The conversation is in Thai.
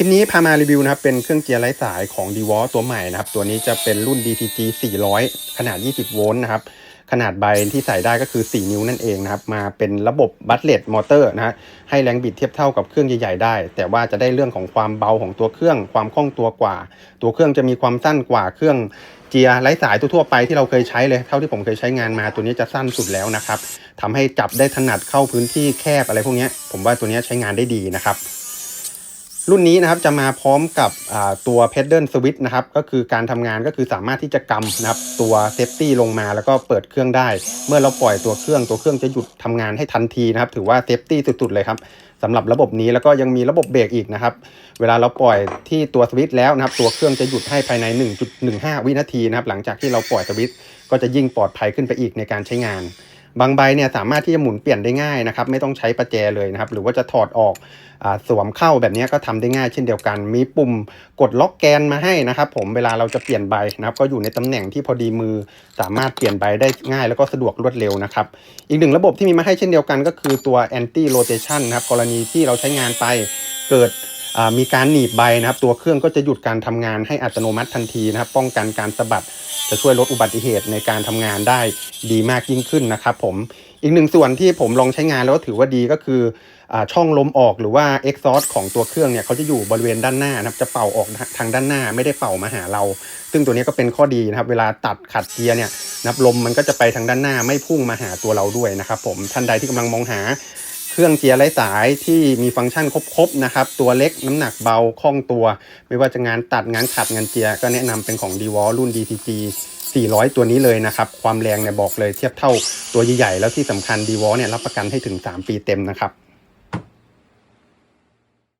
คลิปนี้พามารีวิวนะครับ เป็นเครื่องเจียร์ไร้สายของ d w a l ตัวใหม่นะครับ ตัวนี้จะเป็นรุ่น DTG 400 ขนาด 20 โวลต์นะครับ ขนาดใบที่ใส่ได้ก็คือ 4 นิ้วนั่นเองนะครับ มาเป็นระบบบัตเลตมอเตอร์นะฮะให้แรงบิดเทียบเท่ากับเครื่องใหญ่ๆได้ แต่ว่าจะได้เรื่องของความเบาของตัวเครื่อง ความคล่องตัวกว่า ตัวเครื่องจะมีความสั้นกว่าเครื่องเจียไร้สายทั่วๆไปที่เราเคยใช้เลย เท่าที่ผมเคยใช้งานมาตัวนี้จะสั้นสุดแล้วนะครับทำให้จับได้ถนัดเข้าพื้นที่แคบอะไรพวกนี้ผมว่าตัวนี้ใช้งานได้ดีนะครับ รุ่นนี้นะครับจะมาพร้อมกับตัว pedal switch นะครับก็คือการทำงานก็คือสามารถที่จะกำนะครับตัว safety ลงมาแล้วก็เปิดเครื่องได้ เมื่อเราปล่อยตัวเครื่องตัวเครื่องจะหยุดทำงานให้ทันทีนะครับ ถือว่า safety สุดๆเลยครับสำหรับระบบนี้แล้วก็ยังมีระบบเบรกอีกนะครับ เวลาเราปล่อยที่ตัวสวิตช์แล้วนะครับ ตัวเครื่องจะหยุดให้ภายใน 1.15 วินาทีนะครับ หลังจากที่เราปล่อยสวิตช์ก็จะยิ่งปลอดภัยขึ้นไปอีกในการใช้งาน บางใบเนี่ยสามารถที่จะหมุนเปลี่ยนได้ง่ายนะครับ ไม่ต้องใช้ประแจเลยนะครับ หรือว่าจะถอดออกอสวมเข้าแบบนี้ก็ทำได้ง่ายเช่นเดียวกัน มีปุ่มกดล็อกแกนมาให้นะครับผมเวลาเราจะเปลี่ยนใบนะครับ ก็อยู่ในตำแหน่งที่พอดีมือ สามารถเปลี่ยนใบได้ง่าย แล้วก็สะดวกรวดเร็วนะครับ อีกหนึ่งระบบที่มีมาให้เช่นเดียวกันก็คือตัว anti rotation นะครับ กรณีที่เราใช้งานไปเกิดมีการหนีบใบนะครับ ตัวเครื่องก็จะหยุดการทำงานให้อัตโนมัติทันทีนะครับ ป้องกันการสะบัด จะช่วยลดอุบัติเหตุในการทำงานได้ดีมากยิ่งขึ้นนะครับผมอีกหนึ่งส่วนที่ผมลองใช้งานแล้วถือว่าดีก็คืออช่องลมออกหรือว่า exhaust ของตัวเครื่องเนี่ยเขาจะอยู่บริเวณด้านหน้านะครับจะเป่าออกทางด้านหน้าไม่ได้เป่ามาหาเรา ซึ่งตัวนี้ก็เป็นข้อดีนะครับ เวลาตัดขัดเกียร์เนี่ยนับลมมันก็จะไปทางด้านหน้าไม่พุ่งมาหาตัวเราด้วยนะครับผมท่านใดที่กำลังมองหา เครื่องเจียร์ไร้สายที่มีฟังก์ชันครบๆนะครับ ตัวเล็กน้ำหนักเบาคล่องตัว ไม่ว่าจะงานตัดงานขัดงานเจียร์ก็แนะนำเป็นของ d ีวอลรุ่น DTG 400 ตัวนี้เลยนะครับ ความแรงเนี่ยบอกเลยเทียบเท่าตัวใหญ่ๆแล้วที่สำคัญ d ีวอลเนี่ยรับประกันให้ถึง 3 ปีเต็มนะครับ